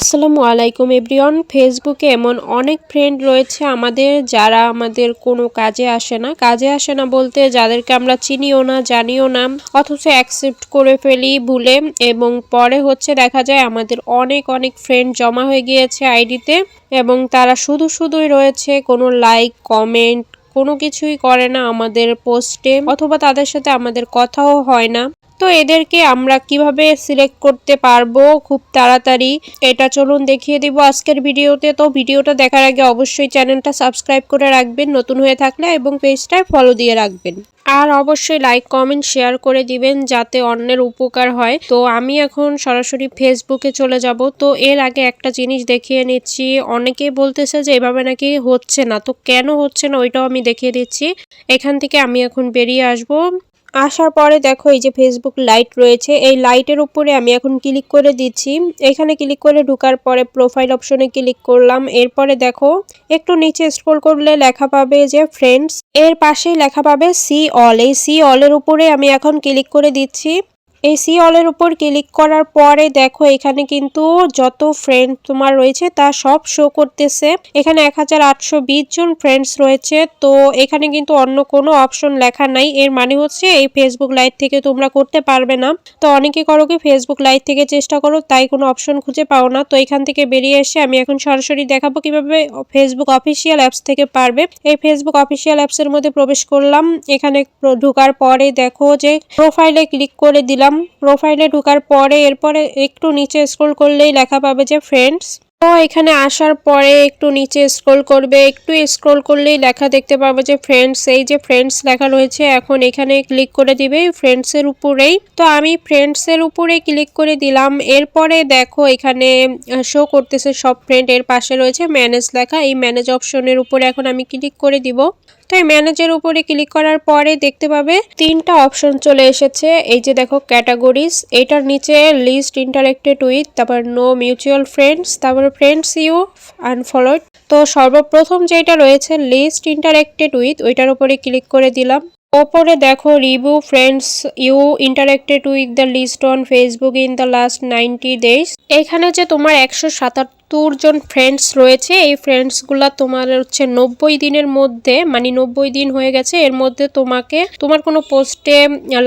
আসসালামু আলাইকুম এভরিওয়ান। ফেসবুকে এমন অনেক ফ্রেন্ড রয়েছে আমাদের যারা আমাদের কোনো কাজে আসে না। কাজে আসে না বলতে যাদেরকে আমরা চিনিও না, জানিও না, অথচ অ্যাকসেপ্ট করে ফেলি ভুলে। এবং পরে হচ্ছে দেখা যায় আমাদের অনেক অনেক ফ্রেন্ড জমা হয়ে গিয়েছে আইডিতে এবং তারা শুধু শুধুই রয়েছে, কোনো লাইক কমেন্ট কোনো কিছুই করে না আমাদের পোস্টে অথবা তাদের সাথে আমাদের কথাও হয় না। তো এদেরকে আমরা কীভাবে সিলেক্ট করতে পারব? খুব তাড়াতাড়ি। এটা চলুন দেখিয়ে দিব আজকের ভিডিওতে। তো ভিডিওটা দেখার আগে অবশ্যই চ্যানেলটা সাবস্ক্রাইব করে রাখবেন, নতুন হয়ে থাকলে এবং পেজটায় ফলো দিয়ে রাখবেন। আর অবশ্যই লাইক কমেন্ট শেয়ার করে দিবেন যাতে অন্যের উপকার হয়। তো আমি এখন সরাসরি ফেসবুকে চলে যাব। তো এর আগে একটা জিনিস দেখিয়ে নিচ্ছি। অনেকেই বলতেছে যে এভাবে নাকি হচ্ছে না। তো কেন হচ্ছে না ওইটাও আমি দেখিয়ে দিচ্ছি। এখান থেকে আমি এখন বেরিয়ে আসব। আসার পরে দেখো এই যে ফেসবুক লাইট রয়েছে। এই লাইটের উপরে আমি এখন ক্লিক করে দিচ্ছি। এখানে ক্লিক করে ঢুকার পরে প্রোফাইল অপশনে ক্লিক করলাম। এরপরে দেখো একটু নিচে স্ক্রল করলে লেখা পাবে যে ফ্রেন্ডস এর পাশেই লেখা পাবে সি অল এই সি অলের উপরে আমি এখন ক্লিক করে দিচ্ছি। এই সি অলের উপর ক্লিক করার পরে দেখো এখানে কিন্তু যত ফ্রেন্ড তোমার রয়েছে তা সব শো করতেছে। এখানে এক হাজার আটশো বিশ জন ফ্রেন্ডস রয়েছে। তো এখানে কিন্তু অন্য কোনো অপশন লেখা নাই। এর মানে হচ্ছে এই ফেসবুক লাইভ থেকে তোমরা করতে পারবে না। তো অনেকে করো কি ফেসবুক লাইভ থেকে চেষ্টা করো, তাই কোনো অপশন খুঁজে পাও না। তো এখান থেকে বেরিয়ে এসে আমি এখন সরাসরি দেখাবো কীভাবে ফেসবুক অফিসিয়াল অ্যাপস থেকে পারবে। এই ফেসবুক অফিসিয়াল অ্যাপসের মধ্যে প্রবেশ করলাম। এখানে ঢুকার পরে দেখো যে প্রোফাইলে ক্লিক করে দিলাম। প্রোফাইলে ঢোকার পরে, এরপরে একটু নিচে স্ক্রল করলেই লেখা পাবে যে ফ্রেন্ডস তো এখানে আসার পরে একটু নিচে স্ক্রল করবে, একটু স্ক্রল করলেই লেখা দেখতে পাবে যে ফ্রেন্ডস এই যে ফ্রেন্ডস লেখা রয়েছে, এখন এখানে ক্লিক করে দিবে ফ্রেন্ডসের উপরেই। তো আমি ফ্রেন্ডসের উপরে ক্লিক করে দিলাম, এরপরে দেখো এখানে শো করতেছে সব ফ্রেন্ড এর পাশে রয়েছে ম্যানেজ লেখা। এই ম্যানেজ অপশনের উপরে এখন আমি ক্লিক করে দিব। তো এই ম্যানেজের উপরে ক্লিক করার পরে দেখতে পাবে তিনটা অপশন চলে এসেছে। এই যে দেখো ক্যাটাগরিজ, এটার নিচে লিস্ট ইন্টারেক্টেড উইথ, তারপর নো মিউচুয়াল ফ্রেন্ডস, তারপর ফ্রেন্ডস ইউ আনফলোড। তো সর্বপ্রথম যেটা রয়েছে, লিস্ট ইন্টারেক্টেড উইথ, ওইটার উপরে ক্লিক করে দিলাম। ওপরে দেখো review friends you interacted with the list on Facebook in the last ninety days এখানে যে তোমার একশো সাতাত্তর জন ফ্রেন্ডস রয়েছে। এই ফ্রেন্ডসগুলা তোমার হচ্ছে নব্বই দিনের মধ্যে মানে নব্বই দিন হয়ে গেছে, এর মধ্যে তোমাকে, তোমার কোনো পোস্টে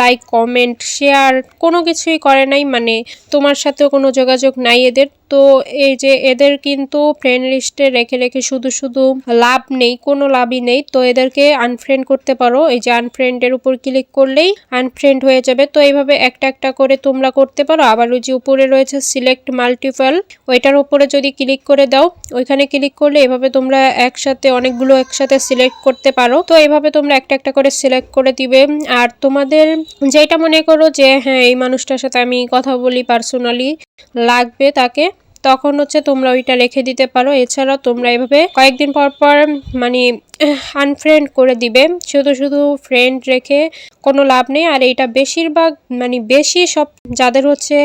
লাইক কমেন্ট শেয়ার কোনো কিছুই করে নাই মানে তোমার সাথেও কোনো যোগাযোগ নাই এদের। তো এই যে এদের কিন্তু ফ্রেন্ড লিস্টে রেখে রেখে শুধু শুধু লাভ নেই, কোনো লাভই নেই। তো এদেরকে আনফ্রেন্ড করতে পারো। এই যে আনফ্রেন্ডের উপর ক্লিক করলেই আনফ্রেন্ড হয়ে যাবে। তো এইভাবে একটা একটা করে তোমরা করতে পারো। আবার ওই যে উপরে রয়েছে সিলেক্ট মাল্টিপল ওইটার উপরে যদি ক্লিক করে দাও। ওইখানে ক্লিক করলে এভাবে তোমরা একসাথে অনেকগুলো একসাথে সিলেক্ট করতে পারো। তো এভাবে তোমরা একটা একটা করে সিলেক্ট করে দিবে। আর তোমাদের যেটা মনে করো যে হ্যাঁ এই মানুষটার সাথে আমি কথা বলি পার্সোনালি লাগবে তাকে। তখন হচ্ছে তোমরা ওইটা রেখে দিতে পারো। এছাড়াও তোমরা এভাবে কয়েকদিন পর পর মানে আনফ্রেন্ড করে দিবে। শুধু শুধু ফ্রেন্ড রেখে কোনো লাভ নেই। আর এইটা বেশিরভাগ মানে বেশি সব যাদের হচ্ছে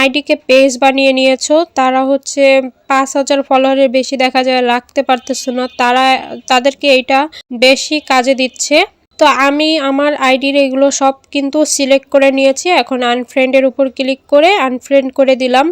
আইডিকে পেজ বানিয়ে নিয়েছো, তারা হচ্ছে পাঁচ হাজার ফলোয়ারের বেশি দেখা যায়, রাখতে পারতেছো না। তারা, তাদেরকে এইটা বেশি কাজে দিচ্ছে। তো আমি আমার আইডির এগুলো সব কিন্তু সিলেক্ট করে নিয়েছি। এখন আনফ্রেন্ডের উপর ক্লিক করে আনফ্রেন্ড করে দিলাম।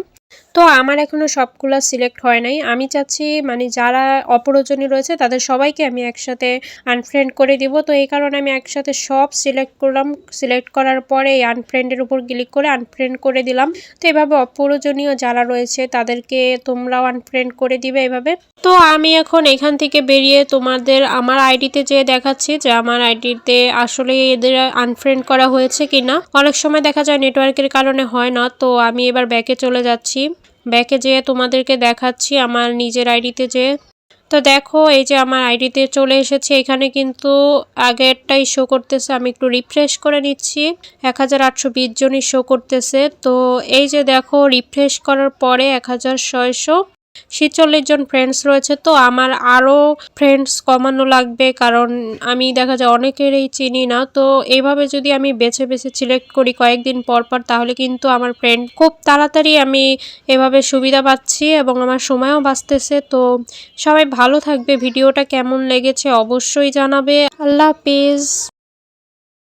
তো আমার এখনও সবগুলো সিলেক্ট হয় নাই। আমি চাচ্ছি মানে যারা অপ্রয়োজনীয় রয়েছে তাদের সবাইকে আমি একসাথে আনফ্রেন্ড করে দিব। তো এই কারণে আমি একসাথে সব সিলেক্ট করলাম। সিলেক্ট করার পরে এই আনফ্রেন্ডের উপর ক্লিক করে আনফ্রেন্ড করে দিলাম। তো এভাবে অপ্রয়োজনীয় যারা রয়েছে তাদেরকে তোমরাও আনফ্রেন্ড করে দিবে এভাবে। তো আমি এখন এখান থেকে বেরিয়ে তোমাদের আমার আইডিতে যে দেখাচ্ছি যে আমার আইডিতে আসলে এদের আনফ্রেন্ড করা হয়েছে কিনা। অনেক সময় দেখা যায় নেটওয়ার্কের কারণে হয় না। তো আমি এবার ব্যাকে চলে যাচ্ছি। ব্যাকে যেয়ে তোমাদেরকে দেখাচ্ছি আমার নিজের আইডিতে যে। তো দেখো, এই যে আমার আইডিতে চলে এসেছে, এখানে কিন্তু আগেরটাই শো করতেছে, আমি একটু রিফ্রেশ করে নিচ্ছি। এক হাজার আটশো বিশ জনই শো করতেছে। তো এই যে দেখো রিফ্রেশ করার পরে এক হাজার ছয়শো। ছেচল্লিশ জন ফ্রেন্ডস রয়েছে, তো আমার আরও ফ্রেন্ডস কমানো লাগবে, কারণ আমি দেখা যায় অনেকেরই চিনি না। তো এইভাবে যদি আমি বেছে বেছে সিলেক্ট করি কয়েকদিন পর পর, তাহলে কিন্তু আমার ফ্রেন্ড খুব তাড়াতাড়ি আমি এভাবে সুবিধা পাচ্ছি এবং আমার সময়ও বাঁচতেছে। তো সবাই ভালো থাকবে, ভিডিওটা কেমন লেগেছে অবশ্যই জানাবে। আল্লাহ হাফিজ।